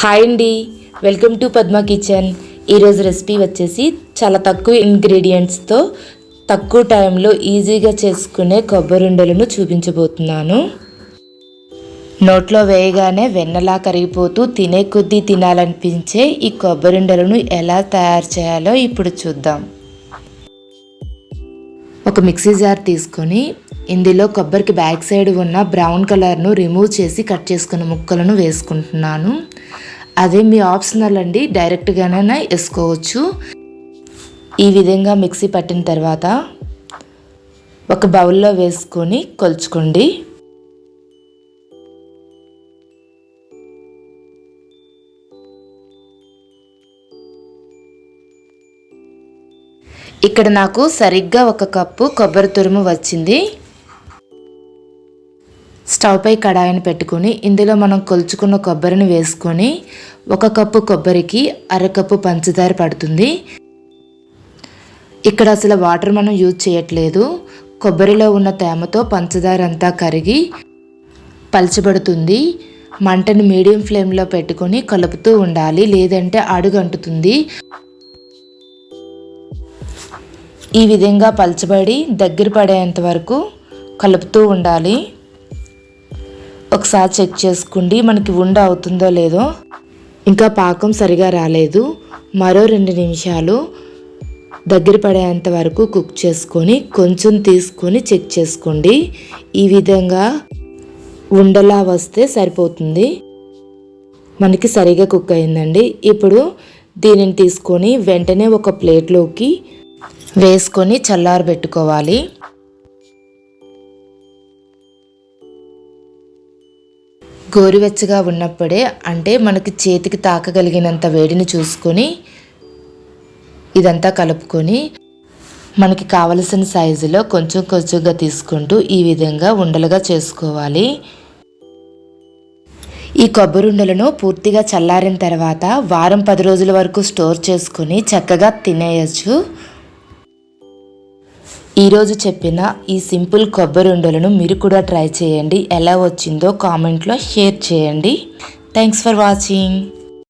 Hi అండి. Welcome to Padma kitchen. ఈరోజు recipe వచ్చేసి చాలా తక్కువ ఇంగ్రీడియంట్స్తో తక్కువ టైంలో ఈజీగా చేసుకునే కొబ్బరిండలను చూపించబోతున్నాను. నోట్లో వేయగానే వెన్నలా కరిగిపోతూ తినే కొద్దీ తినాలనిపించే ఈ కొబ్బరిండలను ఎలా తయారు చేయాలో ఇప్పుడు చూద్దాం. ఒక మిక్సీ జార్ తీసుకొని ఇందులో కొబ్బరికి బ్యాక్ సైడ్ ఉన్న బ్రౌన్ కలర్ను రిమూవ్ చేసి కట్ చేసుకున్న ముక్కలను వేసుకుంటున్నాను. అదే మీ ఆప్షనల్ అండి డైరెక్ట్గానే వేసుకోవచ్చు. ఈ విధంగా మిక్సీ పట్టిన తర్వాత ఒక బౌల్లో వేసుకొని కొలుచుకోండి. ఇక్కడ నాకు సరిగ్గా ఒక కప్పు కొబ్బరి తురుము వచ్చింది. స్టవ్ పై కడాయిని పెట్టుకొని ఇందులో మనం కొలుచుకున్న కొబ్బరిని వేసుకొని ఒక కప్పు కొబ్బరికి అరకప్పు పంచదార పడుతుంది. ఇక్కడ అసలు వాటర్ మనం యూజ్ చేయట్లేదు. కొబ్బరిలో ఉన్న తేమతో పంచదార అంతా కరిగి పలచబడుతుంది. మంటని మీడియం ఫ్లేమ్లో పెట్టుకొని కలుపుతూ ఉండాలి లేదంటే అడుగంటుతుంది. ఈ విధంగా పలచబడి దగ్గర పడేంత వరకు కలుపుతూ ఉండాలి. ఒకసారి చెక్ చేసుకోండి మనకి ఉండ అవుతుందో లేదో. ఇంకా పాకం సరిగా రాలేదు. మరో రెండు నిమిషాలు దగ్గర పడేంత వరకు కుక్ చేసుకొని కొంచెం తీసుకొని చెక్ చేసుకోండి. ఈ విధంగా ఉండలా వస్తే సరిపోతుంది. మనకి సరిగా కుక్ అయిందండి. ఇప్పుడు దీనిని తీసుకొని వెంటనే ఒక ప్లేట్లోకి వేసుకొని చల్లారబెట్టుకోవాలి. గోరువెచ్చగా ఉన్నప్పుడే అంటే మనకి చేతికి తాకగలిగినంత వేడిని చూసుకొని ఇదంతా కలుపుకొని మనకి కావలసిన సైజులో కొంచెం కొంచెంగా తీసుకుంటూ ఈ విధంగా ఉండలుగా చేసుకోవాలి. ఈ కొబ్బరి ఉండలను పూర్తిగా చల్లారిన తర్వాత వారం పది రోజుల వరకు స్టోర్ చేసుకొని చక్కగా తినేయచ్చు. ఈరోజు చెప్పిన ఈ సింపుల్ కొబ్బరి ఉండలను మీరు కూడా ట్రై చేయండి. ఎలా వచ్చిందో కామెంట్లో షేర్ చేయండి. Thanks for watching